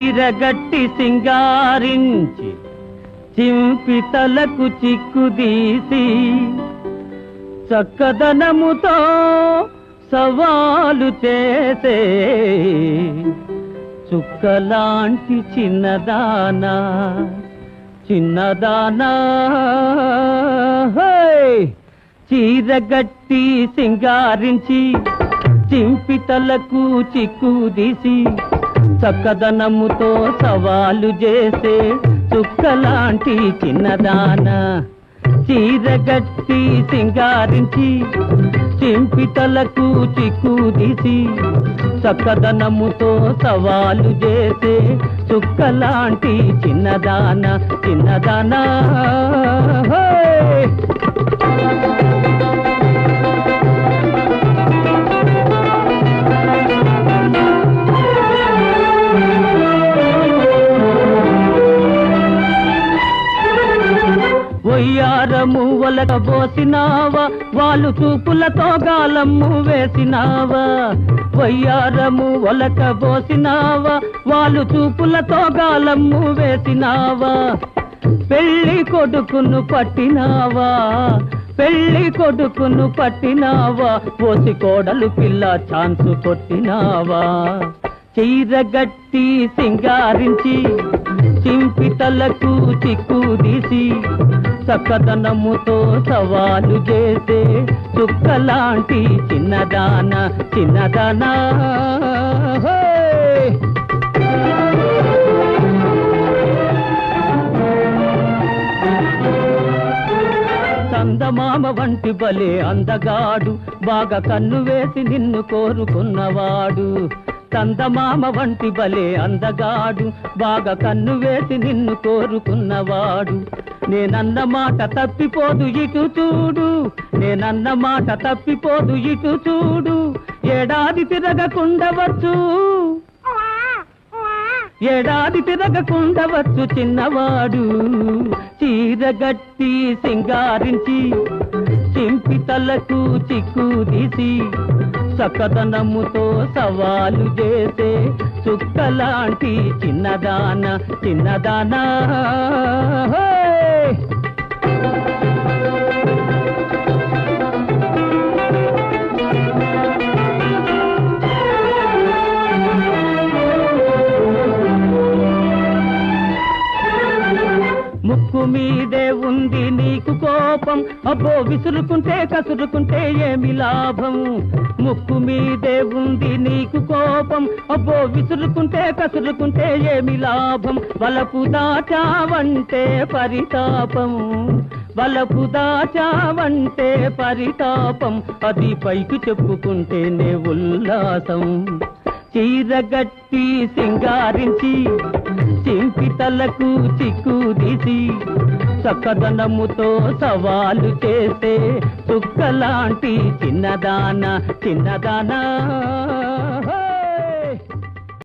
తిరగట్టి సింగారించి చింపి తలకు చిక్కుదీసి చక్కదనముతో సవాలు చేసే చుక్కలాంటి చిన్నదానా చిన్నదానా. చీరగట్టి సింగారించి చింపితలకు చిక్కుదీసి చక్కదనముతో సవాలు చేసే చుక్కలాంటి చిన్నదాన. చీరగట్టి సింగారించి చింపితలకు చిక్కుదీసి చక్కదనముతో సవాలు చేసే చుక్కలాంటి చిన్నదాన చిన్నదానా. హోయ్! ఒయ్యారము పోసినావా వాళ్ళు చూపులతో గాలము వేసినావా? వయ్యారము ఒలక పోసినావా వాళ్ళు చూపులతో గాలము వేసినావా? పెళ్ళి కొడుకును పట్టినావా? పెళ్ళి కొడుకును పట్టినావా? పోసి కోడలు పిల్ల ఛాన్సు కొట్టినావా? చీరగట్టి సింగారించి చింపితలకు చిక్కుదీసి చక్కదనముతో సవాలు చేసే చుక్కలాంటి చిన్నదాన చిన్నదానా హోయ్! చందమామ వంటి బలే అందగాడు బాగా కన్ను వేసి నిన్ను కోరుకున్నవాడు చందమామ వంటి బలే అందగాడు. బాగా కన్ను వేసి నిన్ను కోరుకున్నవాడు. నేనన్న మాట తప్పిపోదు ఇటు చూడు. నేనన్న మాట తప్పిపోదు ఇటు చూడు. ఏడాది తిరగకుండవచ్చు ఏడాది తిరగకుండవచ్చు చిన్నవాడు. చీరగట్టి సింగారించి చింపి తలకు చిక్కుదీసి చక్కదనముతో సవాలు చేసే చుక్కలాంటి చిన్నదాన చిన్నదానా. ముక్కు మీదే ఉంది నీకు కోపం. అబ్బో విసురుకుంటే కసురుకుంటే ఏమి లాభం? ముక్కు మీదే ఉంది నీకు కోపం. అబ్బో విసురుకుంటే కసురుకుంటే ఏమి లాభం? వలపు దాచావంటే పరితాపం. వలపు దాచావంటే పరితాపం. అది పైకి చెప్పుకుంటేనే ఉల్లాసం. చీరగట్టి సింగారించి చింపితలకు తలకు చిక్కుదీసి చక్కదనముతో సవాలు చేసే చుక్కలాంటి చిన్నదాన చిన్నదానా.